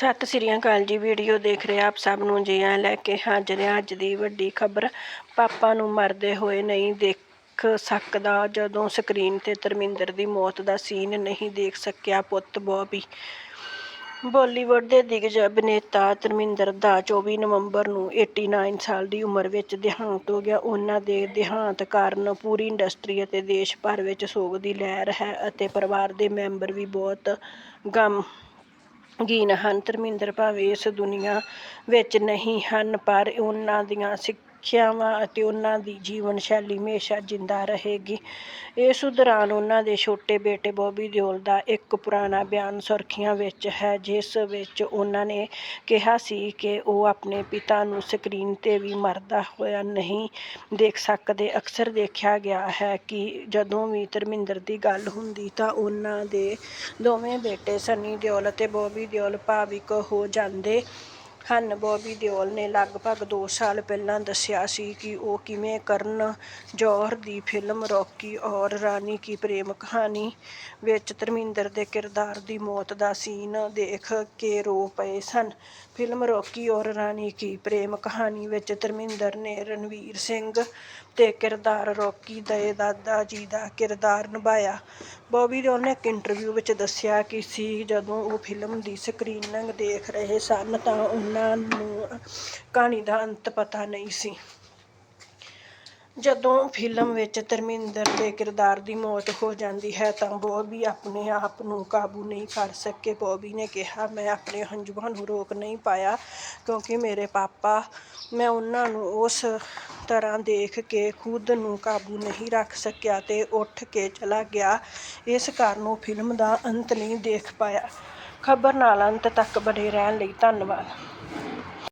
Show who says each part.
Speaker 1: ਸਤਿ ਸ੍ਰੀ ਅਕਾਲ ਜੀ, ਵੀਡੀਓ ਦੇਖ ਰਹੇ ਆਪ ਸਭ ਨੂੰ ਜੀ। ਆਇਆਂ ਲੈ ਕੇ ਹਾਜ਼ਰ ਹਾਂ ਅੱਜ ਦੀ ਵੱਡੀ ਖਬਰ। ਪਾਪਾ ਨੂੰ ਮਰਦੇ ਹੋਏ ਨਹੀਂ ਦੇਖ ਸਕਦਾ, ਜਦੋਂ ਸਕਰੀਨ ਤੇ ਧਰਮਿੰਦਰ ਦੀ ਮੌਤ ਦਾ ਸੀਨ ਨਹੀਂ ਦੇਖ ਸਕਿਆ ਪੁੱਤ ਬੌਬੀ। ਬਾਲੀਵੁੱਡ ਦੇ ਦਿਗਜ ਅਭਿਨੇਤਾ ਧਰਮਿੰਦਰ ਦਾ 24 ਨਵੰਬਰ ਨੂੰ 89 ਸਾਲ ਦੀ ਉਮਰ ਵਿੱਚ ਦੇਹਾਂਤ ਹੋ ਗਿਆ। ਉਹਨਾਂ ਦੇ ਦੇਹਾਂਤ ਕਾਰਨ ਪੂਰੀ ਇੰਡਸਟਰੀ ਅਤੇ ਦੇਸ਼ ਭਰ ਵਿੱਚ ਸੋਗ ਦੀ ਲਹਿਰ ਹੈ ਅਤੇ ਪਰਿਵਾਰ ਦੇ ਮੈਂਬਰ ਵੀ ਬਹੁਤ ਗਮ ਗੀਨ ਹਨ ਧਰਮਿੰਦਰ ਭਾਵੇਂ ਇਸ ਦੁਨੀਆ ਵਿੱਚ ਨਹੀਂ ਹਨ ਪਰ ਉਹਨਾਂ ਦੀਆਂ ਸਿੱਖਿਆਵਾਂ ਅਤੇ ਉਹਨਾਂ ਦੀ ਜੀਵਨ ਸ਼ੈਲੀ ਹਮੇਸ਼ਾ ਜਿੰਦਾ ਰਹੇਗੀ। ਇਸ ਦੌਰਾਨ ਉਹਨਾਂ ਦੇ ਛੋਟੇ ਬੇਟੇ ਬੌਬੀ ਦਿਓਲ ਦਾ ਇੱਕ ਪੁਰਾਣਾ ਬਿਆਨ ਸੁਰਖੀਆਂ ਵਿੱਚ ਹੈ, ਜਿਸ ਵਿੱਚ ਉਹਨਾਂ ਨੇ ਕਿਹਾ ਸੀ ਕਿ ਉਹ ਆਪਣੇ ਪਿਤਾ ਨੂੰ ਸਕਰੀਨ ਤੇ ਵੀ ਮਰਦਾ ਹੋਇਆ ਨਹੀਂ ਦੇਖ ਸਕਦੇ। ਅਕਸਰ ਦੇਖਿਆ ਗਿਆ ਹੈ ਕਿ ਜਦੋਂ ਵੀ ਧਰਮਿੰਦਰ ਦੀ ਗੱਲ ਹੁੰਦੀ ਤਾਂ ਉਹਨਾਂ ਦੇ ਦੋਵੇਂ ਬੇਟੇ ਸਨੀ ਦਿਓਲ ਅਤੇ ਬੌਬੀ ਦਿਓਲ ਭਾਵਿਕ ਹੋ ਜਾਂਦੇ ਹਨ ਬੌਬੀ ਦਿਓਲ ਨੇ ਲਗਭਗ 2 ਸਾਲ ਪਹਿਲਾਂ ਦੱਸਿਆ ਸੀ ਕਿ ਉਹ ਕਿਵੇਂ ਕਰਨ ਜੌਹਰ ਦੀ ਫਿਲਮ ਰੌਕੀ ਔਰ ਰਾਣੀ ਕੀ ਪ੍ਰੇਮ ਕਹਾਣੀ ਵਿੱਚ ਧਰਮਿੰਦਰ ਦੇ ਕਿਰਦਾਰ ਦੀ ਮੌਤ ਦਾ ਸੀਨ ਦੇਖ ਕੇ ਰੋ ਪਏ ਸਨ। ਫਿਲਮ ਰੌਕੀ ਔਰ ਰਾਣੀ ਕੀ ਪ੍ਰੇਮ ਕਹਾਣੀ ਵਿੱਚ ਧਰਮਿੰਦਰ ਨੇ ਰਣਵੀਰ ਸਿੰਘ ਦੇ ਕਿਰਦਾਰ ਰੌਕੀ ਦੇ ਦਾਦਾ ਜੀ ਦਾ ਕਿਰਦਾਰ ਨਿਭਾਇਆ। ਬੌਬੀ ਦਿਓਲ ਨੇ ਇੱਕ ਇੰਟਰਵਿਊ ਵਿੱਚ ਦੱਸਿਆ ਕਿ ਸੀ ਜਦੋਂ ਉਹ ਫਿਲਮ ਦੀ ਸਕਰੀਨਿੰਗ ਦੇਖ ਰਹੇ ਸਨ ਤਾਂ ਉਹਨਾਂ ਨੂੰ ਕਹਾਣੀ ਦਾ ਅੰਤ ਪਤਾ ਨਹੀਂ ਸੀ। ਜਦੋਂ ਫਿਲਮ ਵਿੱਚ ਧਰਮਿੰਦਰ ਦੇ ਕਿਰਦਾਰ ਦੀ ਮੌਤ ਹੋ ਜਾਂਦੀ ਹੈ ਤਾਂ ਬੌਬੀ ਆਪਣੇ ਆਪ ਨੂੰ ਕਾਬੂ ਨਹੀਂ ਕਰ ਸਕੇ। ਬੌਬੀ ਨੇ ਕਿਹਾ, ਮੈਂ ਆਪਣੇ ਹੰਝੂਆਂ ਨੂੰ ਰੋਕ ਨਹੀਂ ਪਾਇਆ ਕਿਉਂਕਿ ਮੇਰੇ ਪਾਪਾ, ਮੈਂ ਉਹਨਾਂ ਨੂੰ ਉਸ ਤਰ੍ਹਾਂ ਦੇਖ ਕੇ ਖੁਦ ਨੂੰ ਕਾਬੂ ਨਹੀਂ ਰੱਖ ਸਕਿਆ ਤੇ ਉੱਠ ਕੇ ਚਲਾ ਗਿਆ। ਇਸ ਕਾਰਨ ਉਹ ਫਿਲਮ ਦਾ ਅੰਤ ਨਹੀਂ ਦੇਖ ਪਾਇਆ। ਖਬਰ ਨਾਲ ਅੰਤ ਤੱਕ ਬਣੇ ਰਹਿਣ ਲਈ ਧੰਨਵਾਦ।